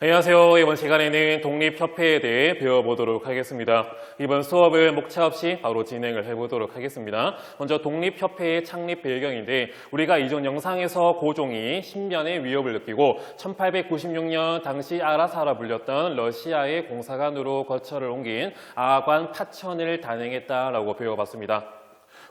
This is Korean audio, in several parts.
안녕하세요. 이번 시간에는 독립협회에 대해 배워보도록 하겠습니다. 이번 수업을 목차 없이 바로 진행을 해보도록 하겠습니다. 먼저 독립협회의 창립 배경인데 우리가 이전 영상에서 고종이 신변의 위협을 느끼고 1896년 당시 아라사라 불렸던 러시아의 공사관으로 거처를 옮긴 아관 파천을 단행했다라고 배워봤습니다.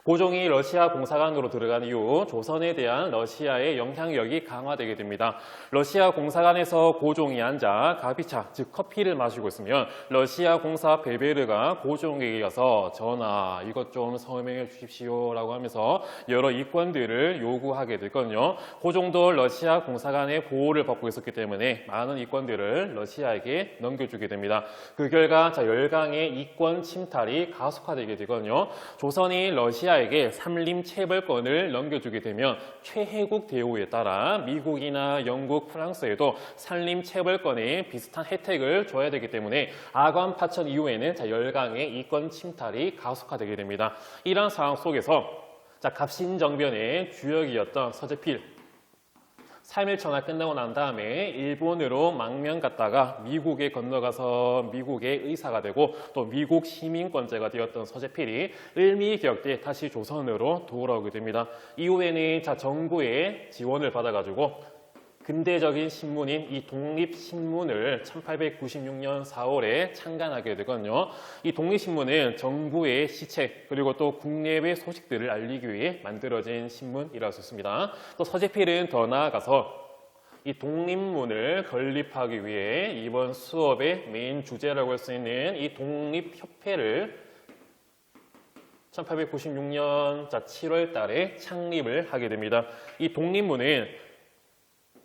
고종이 러시아 공사관으로 들어간 이후 조선에 대한 러시아의 영향력이 강화되게 됩니다. 러시아 공사관에서 고종이 앉아 가비차, 즉 커피를 마시고 있으면 러시아 공사 베베르가 고종에게 가서 전하 이것 좀 서명해 주십시오 라고 하면서 여러 이권들을 요구하게 됐거든요. 고종도 러시아 공사관의 보호를 받고 있었기 때문에 많은 이권들을 러시아에게 넘겨주게 됩니다. 그 결과 자 열강의 이권 침탈이 가속화되게 되거든요. 조선이 러시아 에게 삼림 체벌권을 넘겨주게 되면 최혜국 대우에 따라 미국이나 영국, 프랑스에도 산림 체벌권에 비슷한 혜택을 줘야 되기 때문에 아관 파천 이후에는 자 열강의 이권 침탈이 가속화되게 됩니다. 이러한 상황 속에서 자 갑신정변의 주역이었던 서재필 3일 전화 끝나고 난 다음에 일본으로 망명 갔다가 미국에 건너가서 미국의 의사가 되고 또 미국 시민권자가 되었던 서재필이 을미기역 때 다시 조선으로 돌아오게 됩니다. 이후에는 자 정부의 지원을 받아가지고 근대적인 신문인 이 독립신문을 1896년 4월에 창간하게 되거든요. 이 독립신문은 정부의 시책 그리고 또 국내외 소식들을 알리기 위해 만들어진 신문이라고 했습니다. 또 서재필은 더 나아가서 이 독립문을 건립하기 위해 이번 수업의 메인 주제라고 할 수 있는 이 독립협회를 1896년 7월 달에 창립을 하게 됩니다. 이 독립문은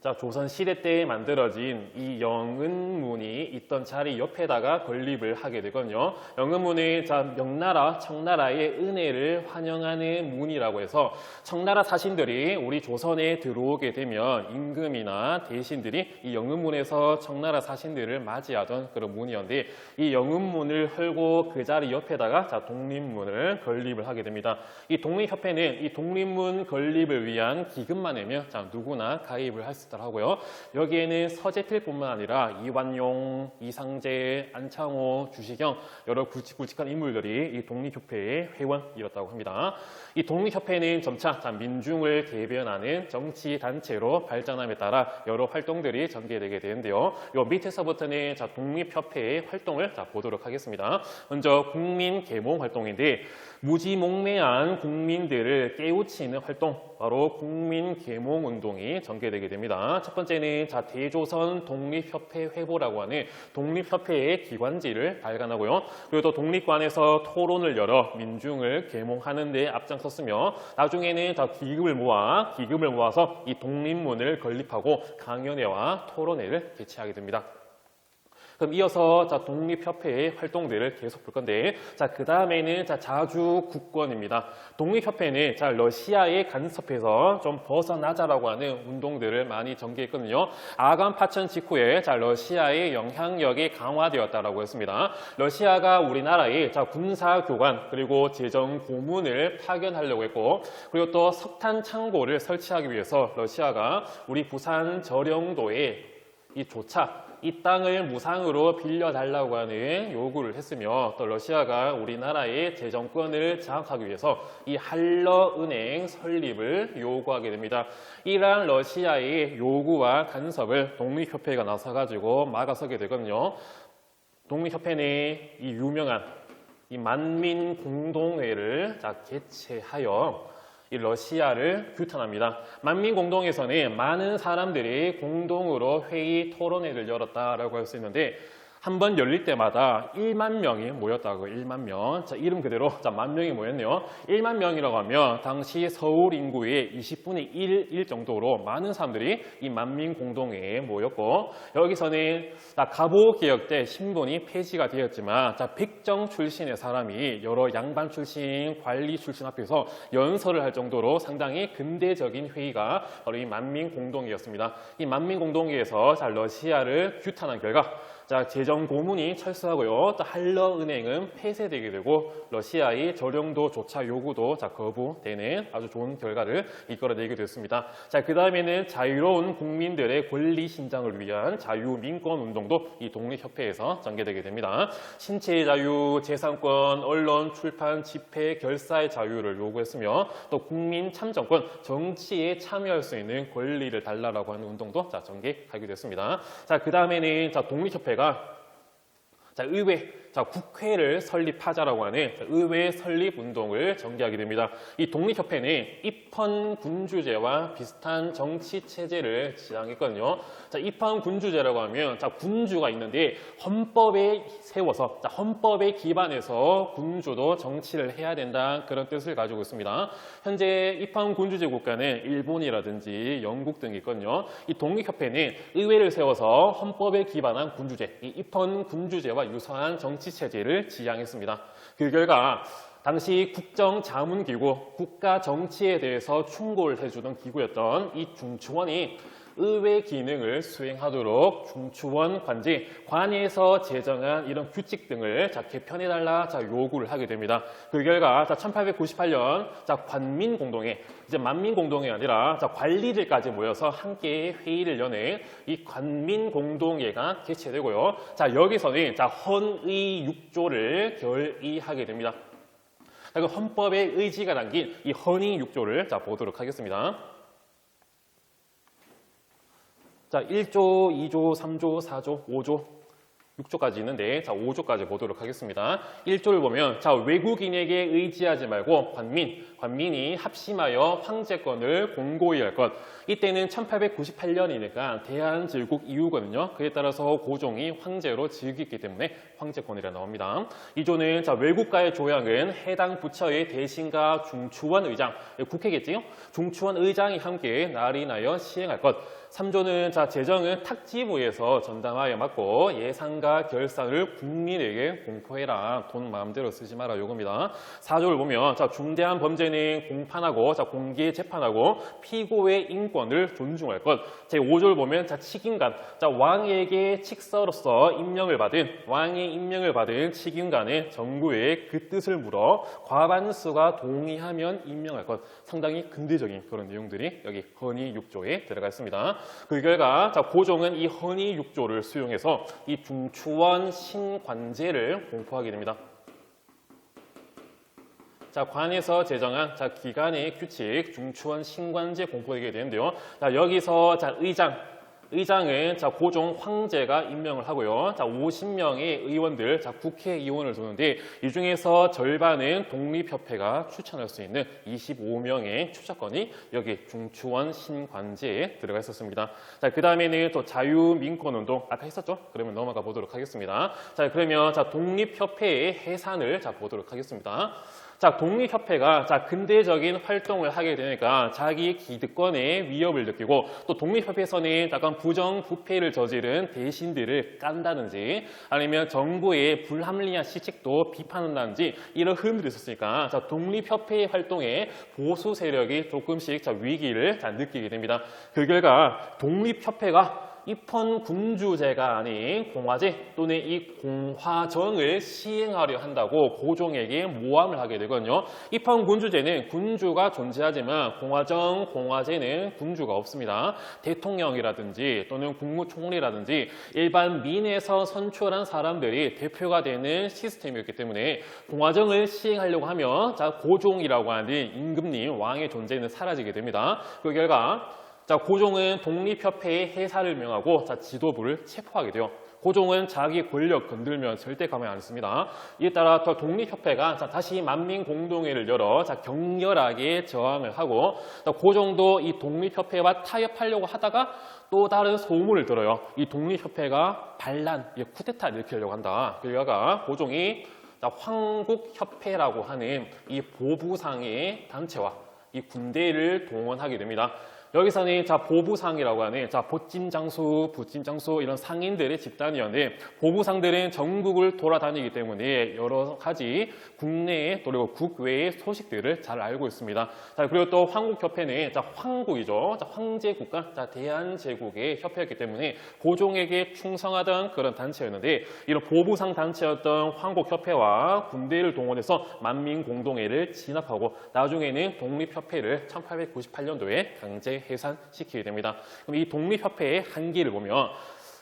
자, 조선 시대 때 만들어진 이 영은문이 있던 자리 옆에다가 건립을 하게 되거든요. 영은문은 자, 명나라, 청나라의 은혜를 환영하는 문이라고 해서 청나라 사신들이 우리 조선에 들어오게 되면 임금이나 대신들이 이 영은문에서 청나라 사신들을 맞이하던 그런 문이었는데 이 영은문을 헐고 그 자리 옆에다가 자, 독립문을 건립을 하게 됩니다. 이 독립협회는 이 독립문 건립을 위한 기금만 내면 자, 누구나 가입을 할 수 하고요. 여기에는 서재필뿐만 아니라 이완용, 이상재, 안창호, 주시경 여러 굵직굵직한 인물들이 이 독립협회의 회원이었다고 합니다. 이 독립협회는 점차 자, 민중을 대변하는 정치 단체로 발전함에 따라 여러 활동들이 전개되게 되는데요. 요 밑에서부터는 자, 독립협회의 활동을 자, 보도록 하겠습니다. 먼저 국민 계몽 활동인데 무지몽매한 국민들을 깨우치는 활동 바로 국민 계몽 운동이 전개되게 됩니다. 첫 번째는 자 대조선 독립협회 회보라고 하는 독립협회의 기관지를 발간하고요. 그리고 또 독립관에서 토론을 열어 민중을 계몽하는 데 앞장섰으며 나중에는 다 기금을 모아 기금을 모아서 이 독립문을 건립하고 강연회와 토론회를 개최하게 됩니다. 그럼 이어서 자 독립협회의 활동들을 계속 볼 건데 자그 다음에는 자 자주 국권입니다. 독립협회는 자 러시아에 간섭해서 좀 벗어나자라고 하는 운동들을 많이 전개했거든요. 아간 파천 직후에 자 러시아의 영향력이 강화되었다라고 했습니다. 러시아가 우리나라에 자 군사 교관 그리고 재정 고문을 파견하려고 했고 그리고 또 석탄 창고를 설치하기 위해서 러시아가 우리 부산 저령도에 이 조차 이 땅을 무상으로 빌려달라고 하는 요구를 했으며 또 러시아가 우리나라의 재정권을 장악하기 위해서 이 한러은행 설립을 요구하게 됩니다. 이러한 러시아의 요구와 간섭을 독립협회가 나서가지고 막아서게 되거든요. 독립협회는 이 유명한 이 만민공동회를 자, 개최하여 이 러시아를 규탄합니다. 만민공동에서는 많은 사람들이 공동으로 회의 토론회를 열었다라고 할 수 있는데 한 번 열릴 때마다 1만 명이 모였다고 1만 명. 자, 이름 그대로 자, 만 명이 모였네요. 1만 명이라고 하면 당시 서울 인구의 20분의 1, 1 정도로 많은 사람들이 이 만민 공동회에 모였고 여기서는 가보 개혁 때 신분이 폐지가 되었지만 자, 백정 출신의 사람이 여러 양반 출신, 관리 출신 앞에서 연설을 할 정도로 상당히 근대적인 회의가 바로 이 만민 공동회였습니다. 이 만민 공동회에서 자, 러시아를 규탄한 결과 자, 재정 고문이 철수하고요. 또 한러은행은 폐쇄되게 되고 러시아의 저령도 조차 요구도 자, 거부되는 아주 좋은 결과를 이끌어내게 됐습니다. 자, 그 다음에는 자유로운 국민들의 권리 신장을 위한 자유민권 운동도 이 독립협회에서 전개되게 됩니다. 신체의 자유, 재산권, 언론, 출판, 집회, 결사의 자유를 요구했으며 또 국민 참정권, 정치에 참여할 수 있는 권리를 달라라고 하는 운동도 자, 전개하게 됐습니다. 자, 그 다음에는 자, 독립협회가 자, 의회, 자, 국회를 설립하자라고 하는 자, 의회 설립 운동을 전개하게 됩니다. 이 독립협회는 입헌 군주제와 비슷한 정치 체제를 지향했거든요. 자, 입헌 군주제라고 하면 자, 군주가 있는데 헌법에 세워서 자, 헌법에 기반해서 군주도 정치를 해야 된다 그런 뜻을 가지고 있습니다. 현재 입헌 군주제 국가는 일본이라든지 영국 등이 있거든요. 이 독립협회는 의회를 세워서 헌법에 기반한 군주제, 이 입헌 군주제와 유사한 정치 체제를 지향했습니다. 그 결과 당시 국정자문기구, 국가 정치에 대해서 충고를 해주던 기구였던 이 중추원이 의회 기능을 수행하도록 중추원 관제, 관에서 제정한 이런 규칙 등을 자, 개편해달라 자, 요구를 하게 됩니다. 그 결과 자, 1898년 자, 관민 공동회, 이제 만민 공동회가 아니라 자, 관리들까지 모여서 함께 회의를 여는 이 관민 공동회가 개최되고요. 자, 여기서는 자, 헌의 6조를 결의하게 됩니다. 자, 그 헌법의 의지가 담긴 이 헌의 6조를 자, 보도록 하겠습니다. 자, 1조, 2조, 3조, 4조, 5조, 6조까지 있는데 자, 5조까지 보도록 하겠습니다. 1조를 보면 자, 외국인에게 의지하지 말고 관민, 관민이 합심하여 황제권을 공고히 할 것. 이때는 1898년이니까 대한제국 이후거든요. 그에 따라서 고종이 황제로 즉위했기 때문에 황제권이라 나옵니다. 2조는 자, 외국가의 조약은 해당 부처의 대신과 중추원 의장, 국회겠지요? 중추원 의장이 함께 날인하여 시행할 것. 3조는 자 재정은 탁지부에서 전담하여 맡고 예산과 결산을 국민에게 공포해라. 돈 마음대로 쓰지 마라 요겁니다. 4조를 보면 자 중대한 범죄는 공판하고 자 공개 재판하고 피고의 인권을 존중할 것. 제 5조를 보면 자 책임관 자 왕에게 칙서로서 임명을 받은 왕의 임명을 받은 책임관은 정부의 그 뜻을 물어 과반수가 동의하면 임명할 것. 상당히 근대적인 그런 내용들이 여기 헌의 6조에 들어가 있습니다. 그 결과 자 고종은 이 헌의 6조를 수용해서 이 중추원 신관제를 공포하게 됩니다. 자, 관에서 제정한 자, 기간의 규칙 중추원 신관제 공포되게 되는데요. 자, 여기서 자, 의장 의장은 자 고종 황제가 임명을 하고요. 자 50명의 의원들, 자 국회의원을 두는데 이 중에서 절반은 독립협회가 추천할 수 있는 25명의 추천권이 여기 중추원 신관제에 들어가 있었습니다. 자 그 다음에는 또 자유민권운동 아까 했었죠? 그러면 넘어가 보도록 하겠습니다. 자 그러면 자 독립협회의 해산을 자 보도록 하겠습니다. 자, 독립협회가 자, 근대적인 활동을 하게 되니까 자기 기득권의 위협을 느끼고 또 독립협회에서는 약간 부정 부패를 저지른 대신들을 깐다든지 아니면 정부의 불합리한 시책도 비판한다든지 이런 흐름들이 있었으니까 자, 독립협회의 활동에 보수 세력이 조금씩 자, 위기를 자, 느끼게 됩니다. 그 결과 독립협회가 입헌 군주제가 아닌 공화제 또는 이 공화정을 시행하려 한다고 고종에게 모함을 하게 되거든요. 입헌 군주제는 군주가 존재하지만 공화정, 공화제는 군주가 없습니다. 대통령이라든지 또는 국무총리라든지 일반 민에서 선출한 사람들이 대표가 되는 시스템이었기 때문에 공화정을 시행하려고 하면 자 고종이라고 하는 임금님 왕의 존재는 사라지게 됩니다. 그 결과 자, 고종은 독립협회의 해사를 명하고 자, 지도부를 체포하게 돼요. 고종은 자기 권력 건들면 절대 가만히 안 있습니다. 이에 따라 더 독립협회가 자, 다시 만민공동회를 열어 자, 격렬하게 저항을 하고 자, 고종도 이 독립협회와 타협하려고 하다가 또 다른 소문을 들어요. 이 독립협회가 반란, 쿠데타 일으키려고 한다. 그러다가 고종이 자, 황국협회라고 하는 이 보부상의 단체와 이 군대를 동원하게 됩니다. 여기서는 자 보부상이라고 하는 자 보찜장수, 부찜장수 이런 상인들의 집단이었는데 보부상들은 전국을 돌아다니기 때문에 여러 가지 국내에 그리고 국외의 소식들을 잘 알고 있습니다. 자 그리고 또 황국협회는 자 황국이죠. 자 황제 국가, 자 대한제국의 협회였기 때문에 고종에게 충성하던 그런 단체였는데 이런 보부상 단체였던 황국협회와 군대를 동원해서 만민공동회를 진압하고 나중에는 독립협회를 1898년도에 강제 해산시키게 됩니다. 그럼 이 독립협회의 한계를 보면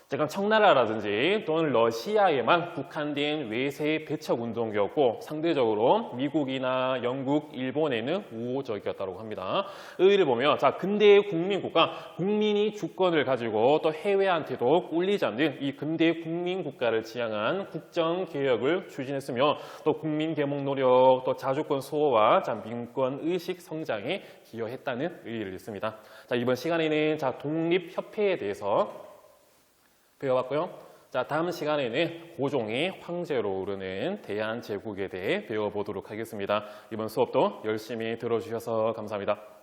잠깐 청나라라든지 또는 러시아에만 국한된 외세 배척 운동이었고 상대적으로 미국이나 영국, 일본에는 우호적이었다고 합니다. 의의를 보면 자 근대의 국민국가 국민이 주권을 가지고 또 해외한테도 꿀리지 않는 이 근대 국민 국가를 지향한 국정 개혁을 추진했으며 또 국민 계몽 노력 또 자주권 수호와 자 민권 의식 성장에 기여했다는 의의를 있습니다. 자 이번 시간에는 자 독립협회에 대해서 배워봤고요. 자, 다음 시간에는 고종이 황제로 오르는 대한제국에 대해 배워보도록 하겠습니다. 이번 수업도 열심히 들어주셔서 감사합니다.